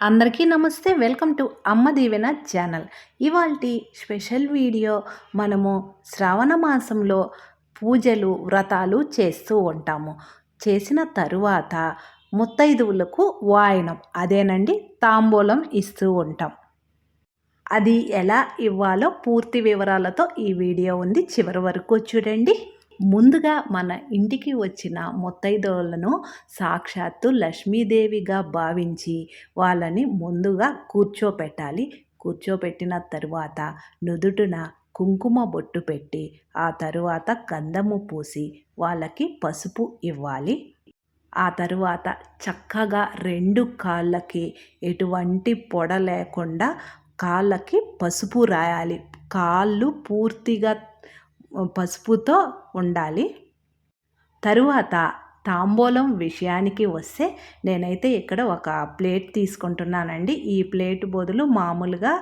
అందరికీ నమస్తే. Welcome to Amma Deevena channel. ఇవాల్టి స్పెషల్ వీడియో మనము శ్రావణ మాసంలో పూజలు వ్రతాలు చేస్తూ ఉంటాము. చేసిన తరువాత ముత్తైదువులకు వాయనం అదేనండి తాంబూలం ఇస్తూ ఉంటాం. అది ఎలా ఇవ్వాలో పూర్తి వివరాలతో ఈ వీడియో ఉంది. చివరి వరకు చూడండి. ముందుగా మన ఇంటికి వచ్చిన ముత్తైదువులను సాక్షాత్తు లక్ష్మీదేవిగా భావించి వాళ్ళని ముందుగా కూర్చోపెట్టాలి. కూర్చోపెట్టిన తరువాత నుదుటున కుంకుమ బొట్టు పెట్టి ఆ తరువాత గంధము పూసి వాళ్ళకి పసుపు ఇవ్వాలి. ఆ తరువాత చక్కగా రెండు కాళ్ళకి ఎటువంటి పొడ లేకుండా కాళ్ళకి పసుపు రాయాలి. కాళ్ళు పూర్తిగా పసుపుతో ఉండాలి. తరువాత తాంబూలం విషయానికి వస్తే నేనైతే ఇక్కడ ఒక ప్లేట్ తీసుకుంటున్నానండి. ఈ ప్లేట్ బదులు మామూలుగా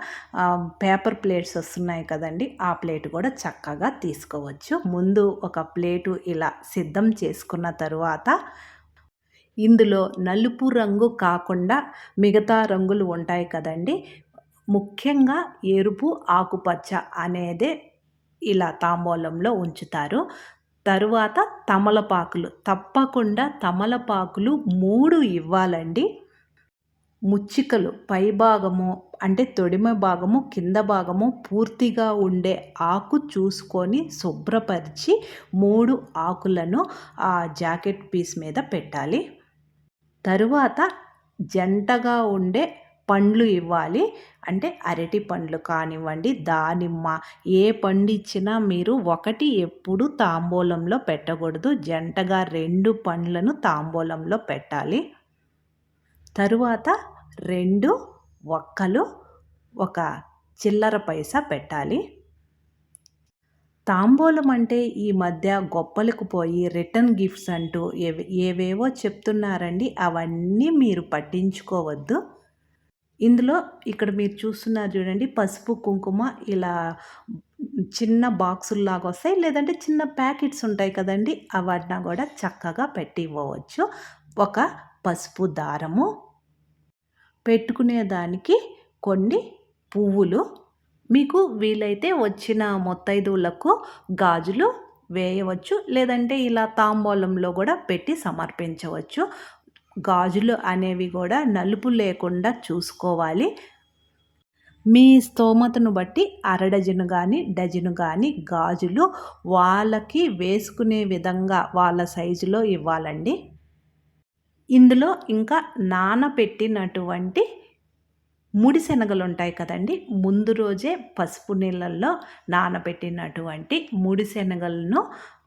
పేపర్ ప్లేట్స్ వస్తున్నాయి కదండి. ఆ ప్లేట్ కూడా చక్కగా తీసుకోవచ్చు. ముందు ఒక ప్లేటు ఇలా సిద్ధం చేసుకున్న తరువాత ఇందులో నలుపు రంగు కాకుండా మిగతా రంగులు ఉంటాయి కదండి. ముఖ్యంగా ఎరుపు ఆకుపచ్చ అనేదే ఇలా తాంబూలంలో ఉంచుతారు. తరువాత తమలపాకులు. తప్పకుండా తమలపాకులు మూడు ఇవ్వాలండి. ముచ్చికలు. పై భాగము అంటే తొడిమ భాగము కింద భాగము పూర్తిగా ఉండే ఆకు చూసుకొని శుభ్రపరిచి మూడు ఆకులను ఆ జాకెట్ పీస్ మీద పెట్టాలి. తరువాత జంటగా ఉండే పండ్లు ఇవ్వాలి. అంటే అరటి పండ్లు కానివ్వండి దానిమ్మ ఏ పండు ఇచ్చినా మీరు ఒకటి ఎప్పుడు తాంబూలంలో పెట్టకూడదు. జంటగా రెండు పండ్లను తాంబూలంలో పెట్టాలి. తరువాత రెండు ఒక్కలు ఒక చిల్లర పైసా పెట్టాలి. తాంబూలం అంటే ఈ మధ్య గొప్పలకు పోయి రిటర్న్ గిఫ్ట్స్ అంటూ ఏవేవో చెప్తున్నారండి. అవన్నీ మీరు పట్టించుకోవద్దు. ఇందులో ఇక్కడ మీరు చూస్తున్నారు చూడండి పసుపు కుంకుమ ఇలా చిన్న బాక్సుల్లాగా వస్తాయి. లేదంటే చిన్న ప్యాకెట్స్ ఉంటాయి కదండి అవన్నీ కూడా చక్కగా పెట్టి ఇవ్వవచ్చు ఒక పసుపు దారము పెట్టుకునే దానికి కొన్ని పువ్వులు. మీకు వీలైతే వచ్చిన మొత్తైదువులకు గాజులు వేయవచ్చు. లేదంటే ఇలా తాంబూలంలో కూడా పెట్టి సమర్పించవచ్చు. గాజులు అనేవి కూడా నలుపు లేకుండా చూసుకోవాలి. మీ స్తోమతను బట్టి అర డజను కానీ డజను కానీ గాజులు వాళ్ళకి వేసుకునే విధంగా వాళ్ళ సైజులో ఇవ్వాలండి. ఇందులో ఇంకా నానబెట్టినటువంటి ముడి శనగలు ఉంటాయి కదండి. ముందు రోజే పసుపు నీళ్ళల్లో నానబెట్టినటువంటి ముడి శనగలను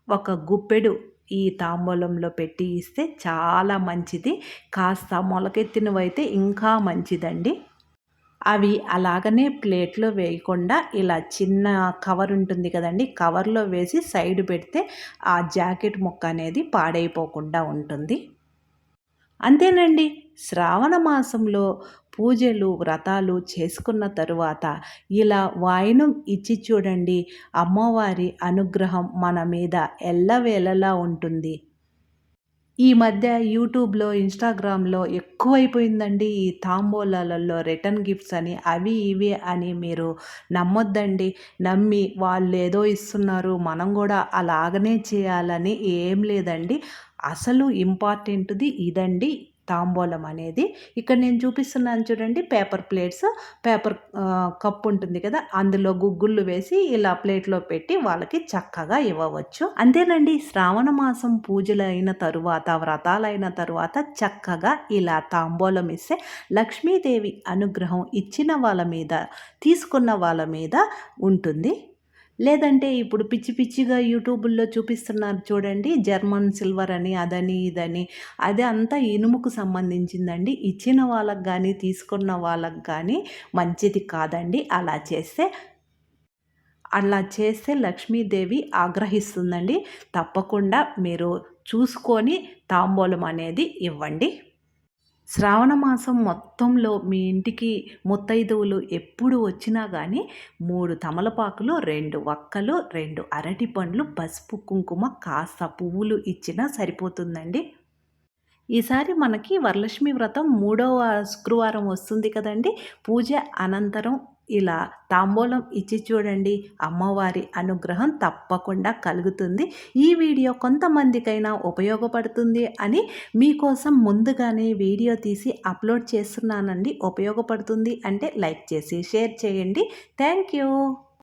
ఒక గుప్పెడు ఈ తాంబూలంలో పెట్టి ఇస్తే చాలా మంచిది. కాస్త మొలకెత్తినవైతే ఇంకా మంచిదండి. అవి అలాగనే ప్లేట్లో వేయకుండా ఇలా చిన్న కవర్ ఉంటుంది కదండి కవర్లో వేసి సైడ్ పెడితే ఆ జాకెట్ ముక్క అనేది పాడైపోకుండా ఉంటుంది. అంతేనండి. శ్రావణ మాసంలో పూజలు వ్రతాలు చేసుకున్న తరువాత ఇలా వాయినం ఇచ్చి చూడండి. అమ్మవారి అనుగ్రహం మన మీద ఎల్లవేళలా ఉంటుంది. ఈ మధ్య యూట్యూబ్లో ఇన్స్టాగ్రామ్లో ఎక్కువైపోయిందండి ఈ తాంబూలాలలో రిటర్న్ గిఫ్ట్స్ అని అవి ఇవి అని మీరు నమ్మొద్దండి. నమ్మి వాళ్ళు ఏదో ఇస్తున్నారు మనం కూడా అలాగనే చేయాలని ఏం లేదండి. అసలు ఇంపార్టెంట్ది ఇదండి తాంబూలం అనేది. ఇక్కడ నేను చూపిస్తున్నాను చూడండి పేపర్ ప్లేట్స్ పేపర్ కప్ ఉంటుంది కదా అందులో గుగ్గుళ్ళు వేసి ఇలా ప్లేట్లో పెట్టి వాళ్ళకి చక్కగా ఇవ్వవచ్చు. అంతేనండి శ్రావణ మాసం పూజలు అయిన తరువాత వ్రతాలైన తరువాత చక్కగా ఇలా తాంబూలం ఇస్తే లక్ష్మీదేవి అనుగ్రహం ఇచ్చిన వాళ్ళ మీద తీసుకున్న వాళ్ళ మీద ఉంటుంది. లేదంటే ఇప్పుడు పిచ్చి పిచ్చిగా యూట్యూబుల్లో చూపిస్తున్నారు చూడండి జర్మన్ సిల్వర్ అని అదని ఇదని. అది అంతా ఇనుముకు సంబంధించిందండి. ఇచ్చిన వాళ్ళకి కానీ తీసుకున్న వాళ్ళకి కానీ మంచిది కాదండి. అలా చేస్తే అలా చేస్తే లక్ష్మీదేవి ఆగ్రహిస్తుందండి. తప్పకుండా మీరు చూసుకొని తాంబూలం అనేది ఇవ్వండి. శ్రావణ మాసం మొత్తంలో మీ ఇంటికి ముత్తైదువులు ఎప్పుడు వచ్చినా కానీ మూడు తమలపాకులు రెండు వక్కలు రెండు అరటి పండ్లు పసుపు కుంకుమ కాస్త పువ్వులు ఇచ్చినా సరిపోతుందండి. ఈసారి మనకి వరలక్ష్మి వ్రతం మూడవ శుక్రవారం వస్తుంది కదండి. పూజ అనంతరం ఇలా తాంబూలం ఇచ్చి చూడండి. అమ్మవారి అనుగ్రహం తప్పకుండా కలుగుతుంది. ఈ వీడియో కొంతమందికైనా ఉపయోగపడుతుంది అని మీకోసం ముందుగానే వీడియో తీసి అప్లోడ్ చేస్తున్నానండి. ఉపయోగపడుతుంది అంటే లైక్ చేసి షేర్ చేయండి. Thank you.